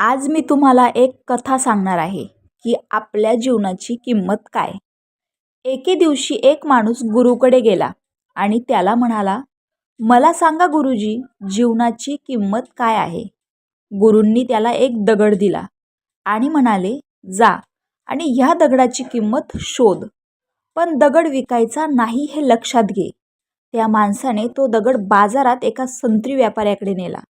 आज मी तुम्हाला एक कथा सांगणार आहे की आपल्या जीवनाची किंमत काय? एके दिवशी एक माणूस गुरुकडे गेला आणि त्याला म्हणाला मला सांगा गुरुजी जीवनाची किंमत काय आहे? गुरूंनी त्याला एक दगड दिला आणि म्हणाले जा आणि ह्या दगडाची किंमत शोध. पण दगड विकायचा नाही हे लक्षात घे. त्या माणसाने तो दगड बाजारात एका संत्री व्यापाऱ्याकडे नेला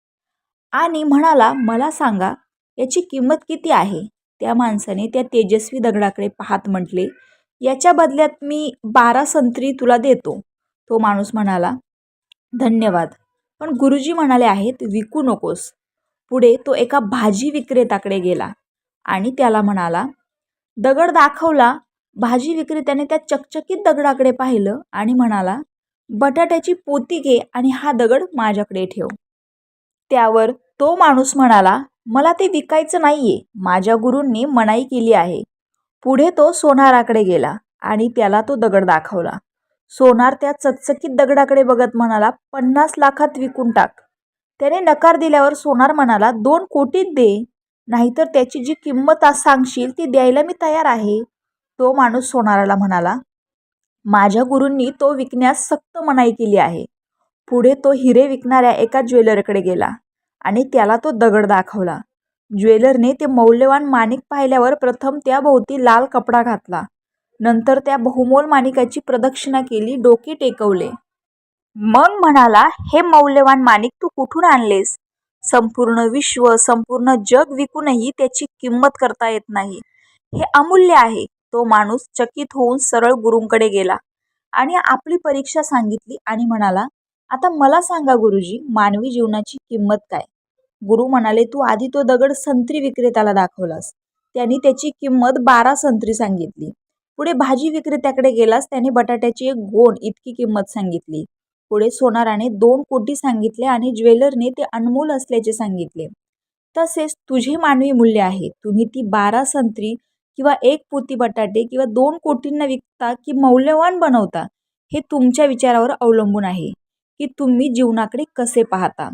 आणि म्हणाला मला सांगा याची किंमत किती आहे? त्या माणसाने त्या तेजस्वी दगडाकडे पाहत म्हटले याच्या बदल्यात मी बारा संत्री तुला देतो. तो माणूस म्हणाला धन्यवाद. पण गुरुजी म्हणाले आहेत विकू नकोस. पुढे तो एका भाजी विक्रेत्याकडे गेला आणि त्याला म्हणाला दगड दाखवला. भाजी विक्रेत्याने त्या चकचकीत दगडाकडे पाहिलं आणि म्हणाला बटाट्याची पोती घे आणि हा दगड माझ्याकडे ठेव. त्यावर तो माणूस म्हणाला मला ते विकायचं नाही आहे माझ्या गुरूंनी मनाई केली आहे. पुढे तो सोनाराकडे गेला आणि त्याला तो दगड दाखवला. सोनार त्या चकचकीत दगडाकडे बघत म्हणाला पन्नास लाखात विकून टाक. त्याने नकार दिल्यावर सोनार म्हणाला दोन कोटीत दे नाहीतर त्याची जी किंमत आज सांगशील ती द्यायला मी तयार आहे. तो माणूस सोनाराला म्हणाला माझ्या गुरूंनी तो विकण्यास सक्त मनाई केली आहे. पुढे तो हिरे विकणाऱ्या एका ज्वेलरकडे गेला आणि त्याला तो दगड दाखवला. ज्वेलरने ते मौल्यवान माणिक पाहिल्यावर प्रथम त्याभोवती लाल कपडा घातला. नंतर त्या बहुमोल माणिकाची प्रदक्षिणा केली डोके टेकवले. मग म्हणाला हे मौल्यवान माणिक तू कुठून आणलेस? संपूर्ण विश्व संपूर्ण जग विकूनही त्याची किंमत करता येत नाही. हे अमूल्य आहे. तो माणूस चकित होऊन सरळ गुरूंकडे गेला आणि आपली परीक्षा सांगितली आणि म्हणाला आता मला सांगा गुरुजी मानवी जीवनाची किंमत काय? गुरु म्हणाले तू आधी तो दगड संत्री विक्रेत्याला दाखवलास. त्यांनी त्याची किंमत बारा संत्री सांगितली. पुढे भाजी विक्रेत्याकडे गेलास त्याने बटाट्याची एक गोण इतकी किंमत सांगितली. पुढे सोनाराने दोन कोटी सांगितले आणि ज्वेलरने ते अनमोल असल्याचे सांगितले. तसेच तुझे मानवी मूल्य आहे. तुम्ही ती बारा संत्री किंवा एक पोती बटाटे किंवा दोन कोटींना विकता की मौल्यवान बनवता हे तुमच्या विचारावर अवलंबून आहे की तुम्ही जीवनाकडे कसे पाहता?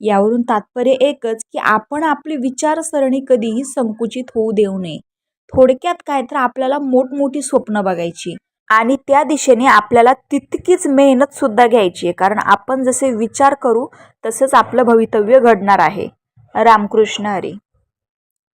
यावरून तात्पर्य एकच की आपण आपली विचारसरणी कधीही संकुचित होऊ देऊ नये. थोडक्यात काय तर आपल्याला मोठमोठी स्वप्न बघायची आणि त्या दिशेने आपल्याला तितकीच मेहनतसुद्धा घ्यायची आहे. कारण आपण जसे विचार करू तसंच आपलं भवितव्य घडणार आहे. रामकृष्ण हरी.